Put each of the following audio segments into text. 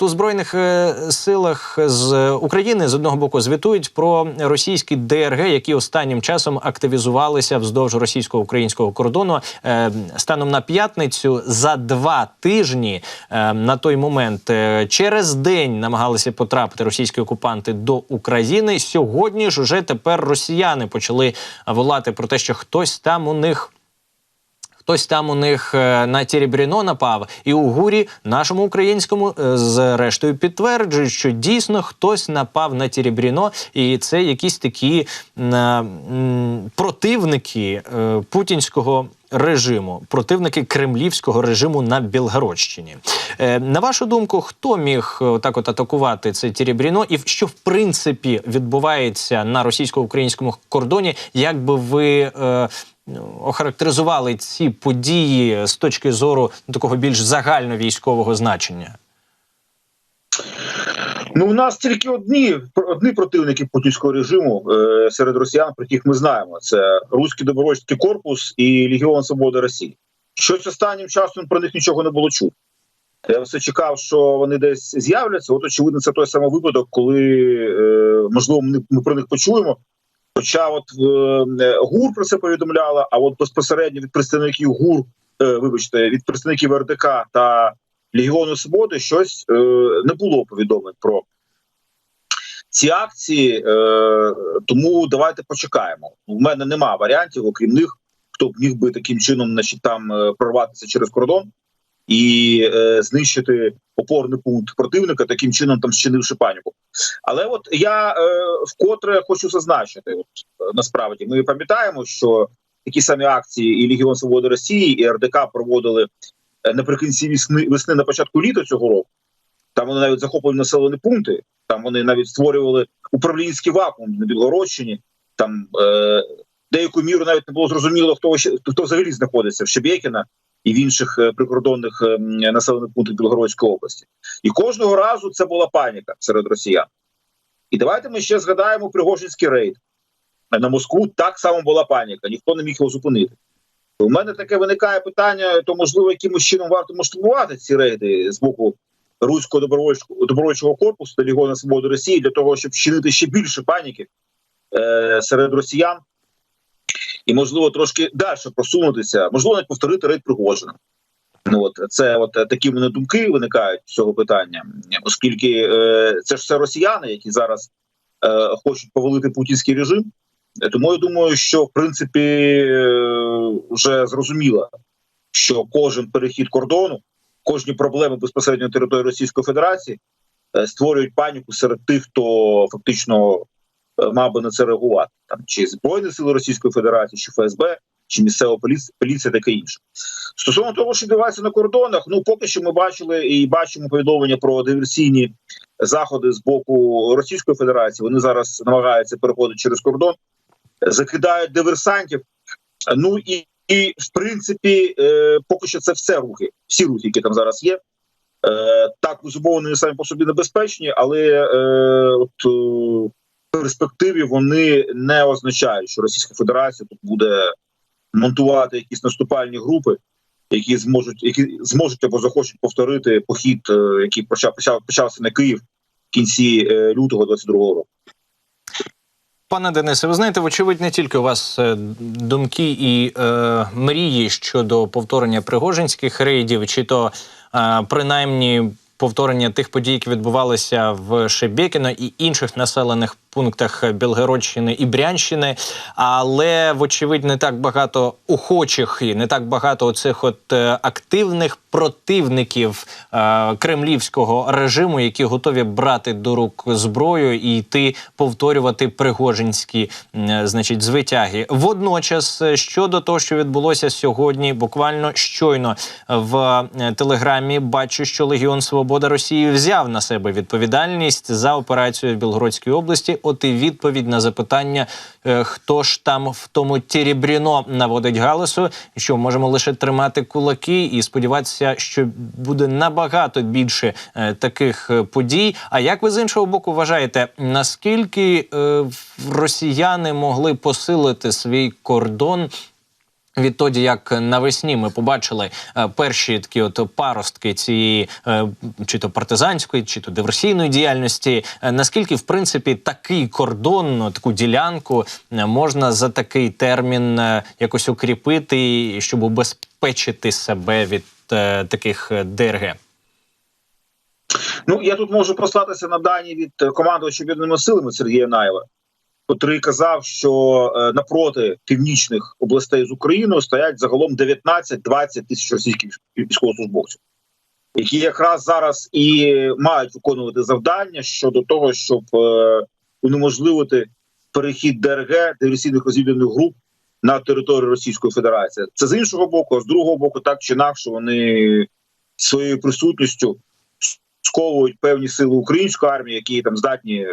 У збройних е, силах з України з одного боку звітують про російські ДРГ, які останнім часом активізувалися вздовж російсько-українського кордону. Е, Станом на п'ятницю за два тижні е, на той момент через день намагалися потрапити російські окупанти до України. Сьогодні ж уже тепер росіяни почали волати про те, що хтось там у них. Хтось там у них е, на Тірібріно напав, і у гурі нашому українському е, зрештою підтверджують, що дійсно хтось напав на Тірібріно, і це якісь такі м, противники е, путінського. Режиму противники кремлівського режиму на Білгородщині. Е, на вашу думку, хто міг е, так от атакувати це Тірібріно, і що в принципі відбувається на російсько-українському кордоні? Як би ви е, охарактеризували ці події з точки зору ну, такого більш загальновійськового значення? Ну, у нас тільки одні одні противники путінського режиму е, серед росіян, про яких ми знаємо: це Руський добровольський корпус і Легіон Свободи Росії. Щось останнім часом про них нічого не було чути. Я все чекав, що вони десь з'являться. От, очевидно, це той самий випадок, коли е, можливо ми, ми про них почуємо. Хоча, от е, ГУР про це повідомляла, а от безпосередньо від представників ГУР, е, вибачте, від представників РДК та Легіону Свободи щось е, не було повідомлень про ці акції. Е, тому давайте почекаємо. У мене нема варіантів, окрім них, хто б міг би таким чином значить, там е, прорватися через кордон і е, знищити опорний пункт противника, таким чином там зчинивши паніку. Але от я е, вкотре хочу зазначити, от е, насправді ми пам'ятаємо, що такі самі акції і Легіон Свободи Росії, і РДК проводили е, наприкінці весни, весни на початку літа цього року. Там вони навіть захопили населені пункти. Там вони навіть створювали управлінський вакуум на Білгородщині. Там е, деяку міру навіть не було зрозуміло, хто хто взагалі знаходиться в Шебєкіна і в інших е, прикордонних е, населених пунктах Білгородської області. І кожного разу це була паніка серед росіян. І давайте ми ще згадаємо Пригожинський рейд на Москву. Так само була паніка, ніхто не міг його зупинити. У мене таке виникає питання: то можливо, якимось чином варто масштабувати ці рейди з боку руського добровольчого добровольчого корпусу та Лігона Свободи Росії для того, щоб вчинити ще більше паніки е, серед росіян, і можливо трошки далі просунутися, можливо, навіть повторити рейд Пригожина. Ну от це от такі мене думки виникають з цього питання, оскільки е, це ж все росіяни, які зараз е, хочуть повалити путінський режим. Тому я думаю, що в принципі е, вже зрозуміло, що кожен перехід кордону, кожні проблеми безпосередньо території Російської Федерації е, створюють паніку серед тих, хто фактично мав би на це реагувати, там чи збройні сили Російської Федерації, чи ФСБ, чи місцева поліція, поліція, таке інше. Стосовно того, що відбувається на кордонах, ну поки що ми бачили і бачимо повідомлення про диверсійні заходи з боку Російської Федерації. Вони зараз намагаються переходити через кордон, закидають диверсантів. Ну і, і в принципі, е, поки що це все рухи, всі рухи, які там зараз є. Е, так безумовно, вони самі по собі небезпечні, але е, от е, перспективі вони не означають, що Російська Федерація тут буде монтувати якісь наступальні групи, які зможуть, які зможуть або захочуть повторити похід, е, який почав почав почався на Київ в кінці е, лютого 22-го року. Пане Денисе, ви знаєте, вочевидь, не тільки у вас е, думки і е, мрії щодо повторення пригожинських рейдів, чи то е, принаймні повторення тих подій, які відбувалися в Шебекіно і інших населених пунктах Білгородщини і Брянщини, але вочевидь не так багато охочих і не так багато оцих от е, активних противників е, кремлівського режиму, які готові брати до рук зброю і йти повторювати пригожинські м, значить звитяги. Водночас е, щодо того, що відбулося сьогодні, буквально щойно в е, телеграмі бачу, що Легіон Свобода Росії взяв на себе відповідальність за операцію в Білгородській області. От і відповідь на запитання, е, хто ж там в тому Тірібріно наводить галасу, що можемо лише тримати кулаки і сподіватися, що буде набагато більше е, таких е, подій. А як ви з іншого боку вважаєте, наскільки росіяни могли посилити свій кордон? Відтоді, як навесні ми побачили е, перші такі от паростки цієї е, чи то партизанської, чи то диверсійної діяльності, е, наскільки в принципі такий кордон, ну, таку ділянку можна за такий термін якось укріпити, щоб убезпечити себе від таких ДРГ? Ну я тут можу послатися на дані від командувача об'єднаними силами Сергія Наєва, котрий казав, що е, напроти північних областей з Україною стоять загалом 19-20 тисяч російських військовослужбовців, які якраз зараз і мають виконувати завдання щодо того, щоб е, унеможливити перехід ДРГ диверсійних розвідувальних груп на територію Російської Федерації. Це з іншого боку, а з другого боку, так чи інакше, вони своєю присутністю сковують певні сили української армії, які там здатні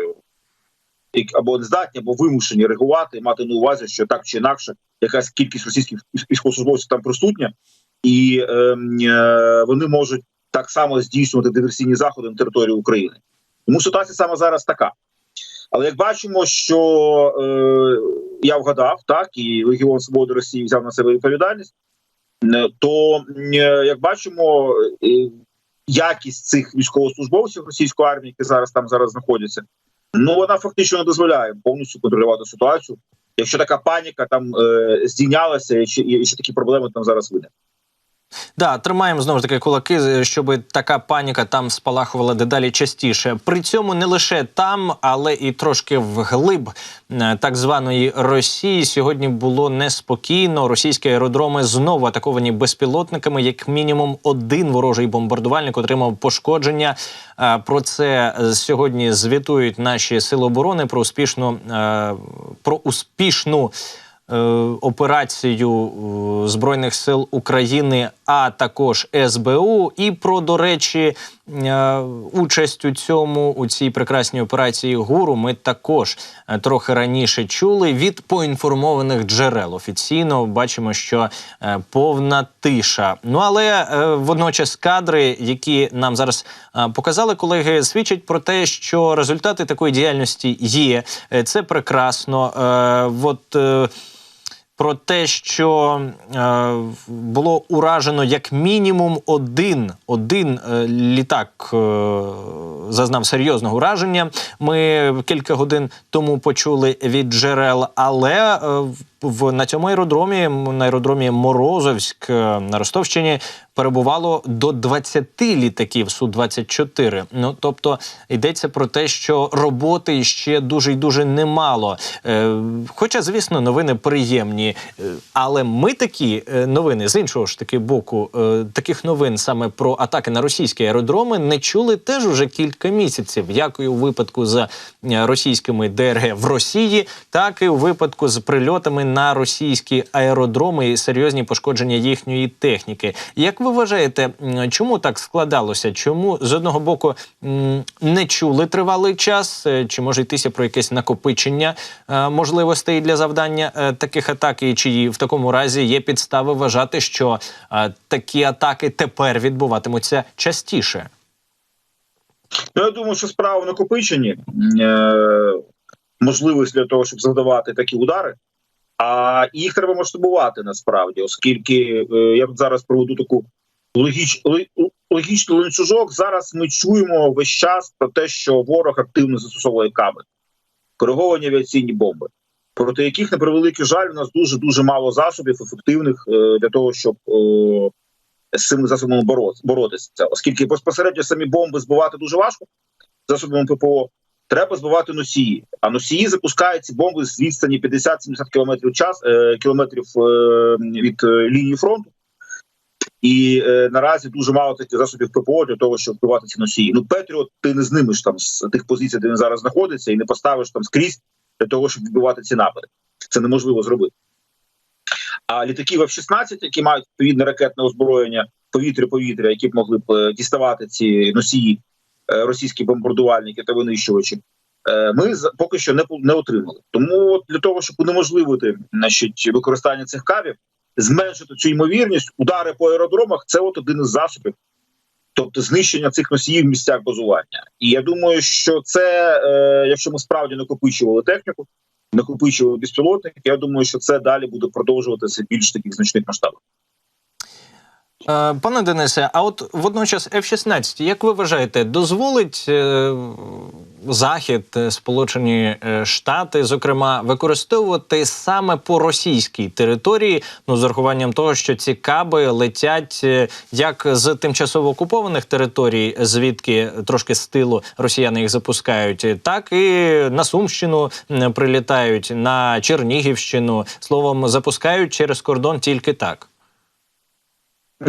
або не здатні, або вимушені реагувати, мати на увазі, що так чи інакше якась кількість російських військовослужбовців там присутня, і ем, е, вони можуть так само здійснювати диверсійні заходи на території України. Тому ситуація саме зараз така. Але як бачимо, що е, я вгадав, так і Легіон Свободи Росії взяв на себе відповідальність, е, то е, як бачимо, е, якість цих військовослужбовців російської армії, які зараз там зараз знаходяться, ну вона фактично не дозволяє повністю контролювати ситуацію. Якщо така паніка там е, здійнялася, і ще, і ще такі проблеми там зараз виникнуть. Да, тримаємо знову ж таки кулаки, щоб така паніка там спалахувала дедалі частіше. При цьому не лише там, але і трошки вглиб е, так званої Росії. Сьогодні було неспокійно. Російські аеродроми знову атаковані безпілотниками. Як мінімум, один ворожий бомбардувальник отримав пошкодження. Е, Про це сьогодні звітують наші сили оборони про успішну е, про успішну операцію Збройних сил України, а також СБУ, і про, до речі, е, участь у цьому у цій прекрасній операції ГУРу ми також е, трохи раніше чули від поінформованих джерел. Офіційно бачимо, що е, повна тиша. Ну але водночас кадри, які нам зараз показали колеги, свідчать про те, що результати такої діяльності є. Це прекрасно. От про те, що е, було уражено як мінімум один, один е, літак е, зазнав серйозного ураження. Ми кілька годин тому почули від джерел, але е, в- на цьому аеродромі, на аеродромі Морозовськ е, на Ростовщині перебувало до 20 літаків су 24 Ну тобто йдеться про те, що роботи ще дуже й дуже немало. Е, хоча, звісно, новини приємні, е, але ми такі е, новини з іншого ж таки боку, е, таких новин саме про атаки на російські аеродроми не чули теж уже кілька місяців. Як і у випадку з російськими ДРГ в Росії, так і у випадку з прильотами на російські аеродроми і серйозні пошкодження їхньої техніки. Як ви вважаєте, чому так складалося? Чому з одного боку не чули тривалий час? Е, Чи може йтися про якесь накопичення е, можливостей для завдання е, таких атак? І чи в такому разі є підстави вважати, що такі атаки тепер відбуватимуться частіше? Ну, я думаю, що справа в накопиченні е, можливість для того, щоб завдавати такі удари. А їх треба масштабувати насправді, оскільки е, я зараз проведу таку логіч, ло- логічний ланцюжок. Зараз ми чуємо весь час про те, що ворог активно застосовує каби, кориговані авіаційні бомби, проти яких на превеликий жаль у нас дуже дуже мало засобів ефективних е, для того, щоб е, з цими засобами боро- боротися, оскільки безпосередньо самі бомби збивати дуже важко засобами ППО. Треба збивати носії. А носії запускають ці бомби з відстані 50-70 кілометрів час е, кілометрів від лінії фронту. І е, наразі дуже мало таких засобів ППО для того, щоб вбивати ці носії. Ну, Петріот, ти не знимеш там з тих позицій, де він зараз знаходиться, і не поставиш там скрізь для того, щоб вбивати ці напади. Це неможливо зробити. А літаки F-16, які мають відповідне ракетне озброєння, повітря-повітря, які б могли б е, діставати ці носії, е, російські бомбардувальники та винищувачі, е, ми поки що не, не отримали. Тому для того, щоб унеможливити значить, використання цих кабів, зменшити цю ймовірність, удари по аеродромах це от один із засобів. Тобто знищення цих носіїв в місцях базування. І я думаю, що це, е, якщо ми справді накопичували техніку, накопичували безпілотники. Я думаю, що це далі буде продовжуватися більш таких значних масштабах. Е, Пане Денисе, а от водночас F-16, як ви вважаєте, дозволить е, Захід, е, Сполучені Штати, зокрема, використовувати саме по російській території, ну з урахуванням того, що ці каби летять як з тимчасово окупованих територій, звідки трошки з тилу росіяни їх запускають, так і на Сумщину прилітають, на Чернігівщину. Словом, запускають через кордон тільки так.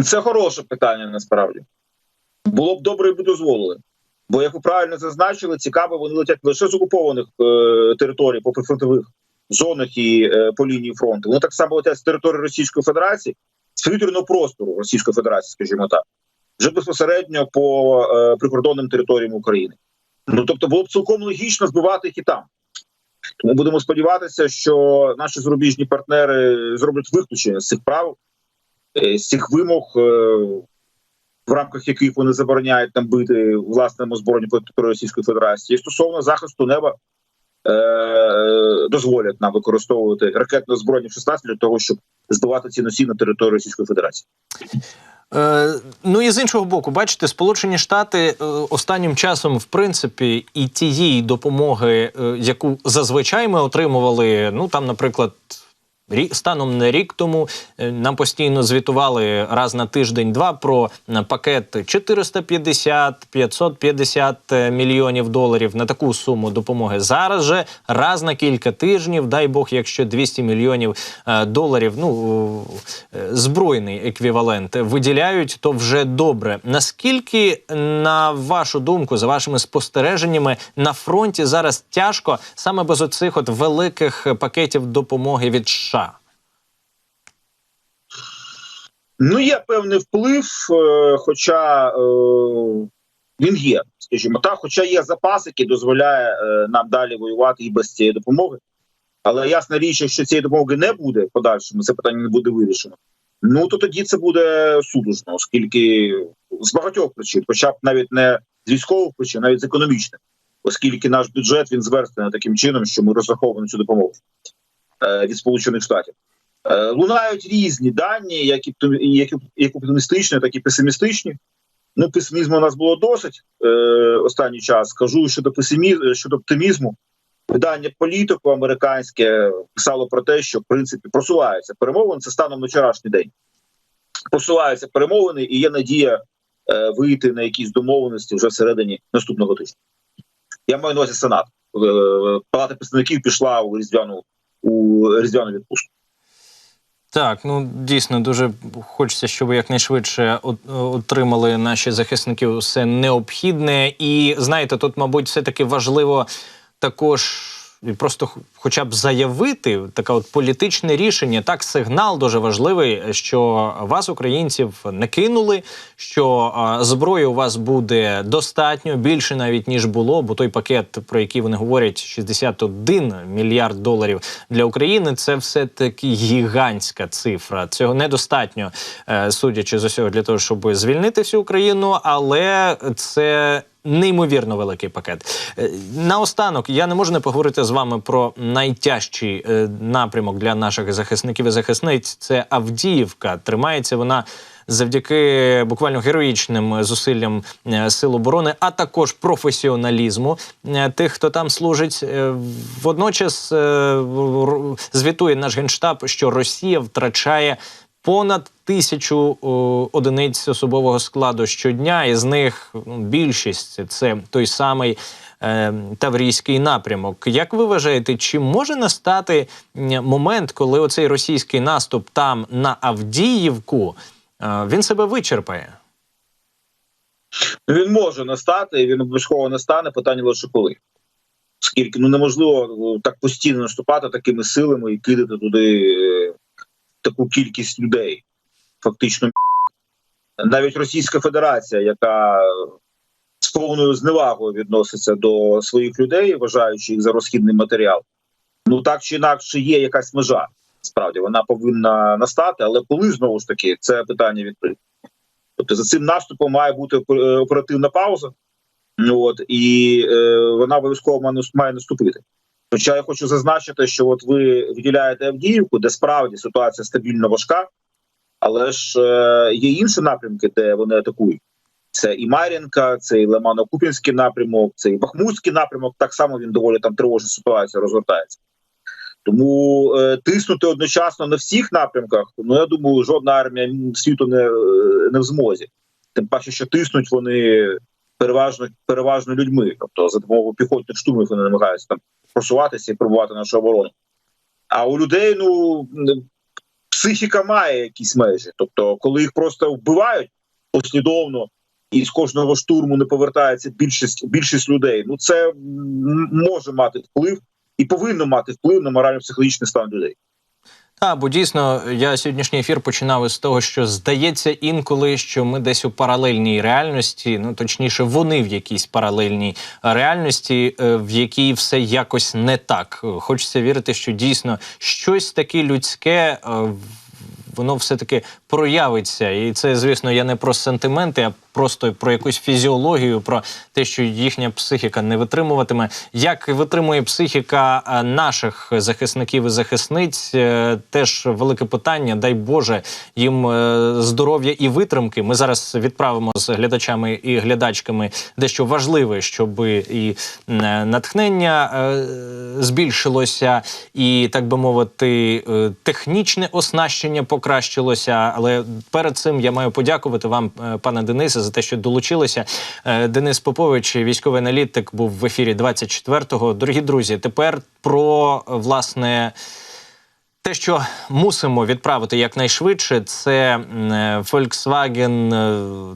Це хороше питання насправді. Було б добре, якби дозволили. Бо, як ви правильно зазначили, цікаво, вони летять лише з окупованих е, територій по прифронтових зонах і е, по лінії фронту. Вони так само летять з території Російської Федерації, з повітряного простору Російської Федерації, скажімо так, вже безпосередньо по е, прикордонним територіям України. Ну тобто, було б цілком логічно збивати їх і там. Тому будемо сподіватися, що наші зарубіжні партнери зроблять виключення з цих прав, з цих вимог. Е, в рамках яких вони забороняють там бити власному збройні Російської Федерації, стосовно захисту неба е- дозволять нам використовувати ракетне озброєння в 16 для того, щоб збивати ці носії на території Російської Федерації. Е, ну і з іншого боку, бачите, Сполучені Штати е, останнім часом, в принципі, і тієї допомоги, е, яку зазвичай ми отримували, ну там, наприклад. Станом на рік тому е, нам постійно звітували раз на тиждень-два про е, пакет 450-550 е, мільйонів доларів на таку суму допомоги. Зараз же раз на кілька тижнів, дай Бог, якщо 200 мільйонів доларів, ну збройний еквівалент виділяють, то вже добре. Наскільки, на вашу думку, за вашими спостереженнями, на фронті зараз тяжко саме без оцих от великих пакетів допомоги від США? Ну, є певний вплив, е, хоча е, він є, скажімо так, хоча є запас, який дозволяє е, нам далі воювати і без цієї допомоги. Але ясна річ, якщо цієї допомоги не буде в подальшому, це питання не буде вирішено. Ну то тоді це буде судужно, оскільки з багатьох причин, хоча б навіть не з військових причин, навіть з економічних, оскільки наш бюджет він зверстаний таким чином, що ми розраховуємо цю допомогу від Сполучених Штатів. Е, Лунають різні дані, як і як оптимістичні, так і песимістичні. Ну, песимізму у нас було досить е, останній час. Скажу щодо песимізму, щодо оптимізму. Видання політику американське писало про те, що в принципі просуваються перемовини. Це станом на вчорашній день. Просуваються перемовини, і є надія е, вийти на якісь домовленості вже всередині наступного тижня. Я маю на увазі Сенат. Е, Палата представників пішла у різдвяну у різдвяну відпустку. Так, ну дійсно дуже хочеться, щоб якнайшвидше от- отримали наші захисники все необхідне. І знаєте, тут, мабуть, все таки важливо також. Просто хоча б заявити таке от політичне рішення, так сигнал дуже важливий, що вас, українців, не кинули, що зброї у вас буде достатньо більше навіть ніж було, бо той пакет, про який вони говорять, 61 мільярд доларів для України, це все таки гігантська цифра. Цього недостатньо, е, судячи з усього, для того, щоб звільнити всю Україну, але це. Неймовірно великий пакет. Е, Наостанок я не можу не поговорити з вами про найтяжчий е, напрямок для наших захисників і захисниць. Це Авдіївка. Тримається вона завдяки буквально героїчним зусиллям е, сил оборони, а також професіоналізму тих, хто там служить. Водночас звітує наш генштаб, що Росія втрачає понад тисячу о, одиниць особового складу щодня. Із них ну, більшість це той самий е, Таврійський напрямок. Як ви вважаєте, чи може настати момент, коли оцей російський наступ там на Авдіївку е, він себе вичерпає? Він може настати, він обов'язково настане. Питання лише коли. Оскільки ну неможливо е, так постійно наступати такими силами і кидати туди таку кількість людей. Фактично, навіть Російська Федерація, яка з повною зневагою відноситься до своїх людей, вважаючи їх за розхідний матеріал. Ну так чи інакше є якась межа. Справді вона повинна настати, але коли знову ж таки це питання відкрите. Тобто за цим наступом має бути опер- оперативна пауза, ну от і е, вона обов'язково має наступити. Хоча я хочу зазначити, що от ви виділяєте Авдіївку, де справді ситуація стабільно важка, але ж е, є інші напрямки, де вони атакують. Це і Мар'їнка, це і Лимано-Купінський напрямок, це і Бахмутський напрямок. Так само він доволі там тривожна ситуація розгортається. Тому е, тиснути одночасно на всіх напрямках, ну я думаю, жодна армія світу не, е, не в змозі. Тим паче, що тиснуть вони переважно переважно людьми, тобто за допомогою піхотних штурмів вони намагаються там просуватися і пробувати нашу оборону. А у людей ну психіка має якісь межі. Тобто, коли їх просто вбивають послідовно, і з кожного штурму не повертається більшість більшість людей. Ну це може мати вплив і повинно мати вплив на морально-психологічний стан людей. Так, бо дійсно я сьогоднішній ефір починав із того, що здається інколи, що ми десь у паралельній реальності, ну точніше, вони в якійсь паралельній реальності, е, в якій все якось не так. Хочеться вірити, що дійсно щось таке людське. Воно все-таки проявиться, і це, звісно, я не про сентименти, а просто про якусь фізіологію, про те, що їхня психіка не витримуватиме. Як витримує психіка е, наших захисників і захисниць, е, теж велике питання. Дай Боже їм е, здоров'я і витримки. Ми зараз відправимо з глядачами і глядачками дещо важливе, щоб і натхнення збільшилося, і так би мовити, технічне оснащення покращилося. Але перед цим я маю подякувати вам, е, пане Денисе, за те, що долучилися. Е, Денис Попович, військовий аналітик, був в ефірі 24-го. Дорогі друзі, тепер про власне. Те, що мусимо відправити якнайшвидше, це Volkswagen е,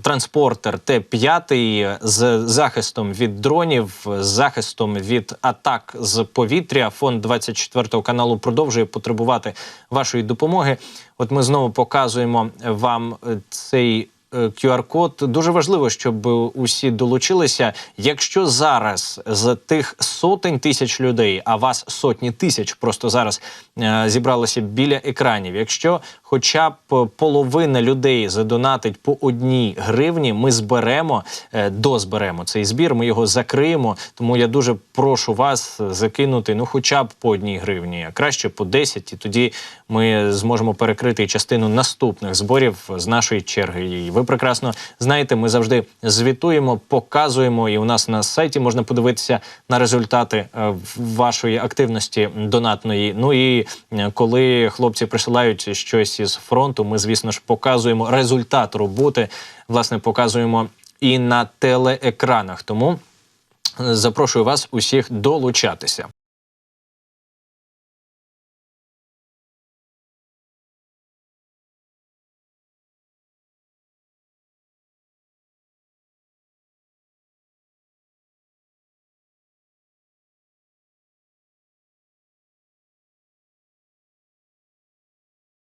Transporter Т5 з захистом від дронів, з захистом від атак з повітря. Фонд 24 каналу продовжує потребувати вашої допомоги. От ми знову показуємо вам е, цей. QR-код дуже важливо, щоб усі долучилися. Якщо зараз з тих сотень тисяч людей, а вас сотні тисяч просто зараз е, зібралося біля екранів. Якщо хоча б половина людей задонатить по одній гривні, ми зберемо е, дозберемо цей збір. Ми його закриємо. Тому я дуже прошу вас закинути ну, хоча б по одній гривні, а краще по 10, і тоді ми зможемо перекрити частину наступних зборів з нашої черги. І ви прекрасно знаєте, ми завжди звітуємо, показуємо, і у нас на сайті можна подивитися на результати е, вашої активності донатної. Ну і е, коли хлопці присилають щось із фронту, ми, звісно ж, показуємо результат роботи. Власне, показуємо і на телеекранах. Тому е, запрошую вас усіх долучатися.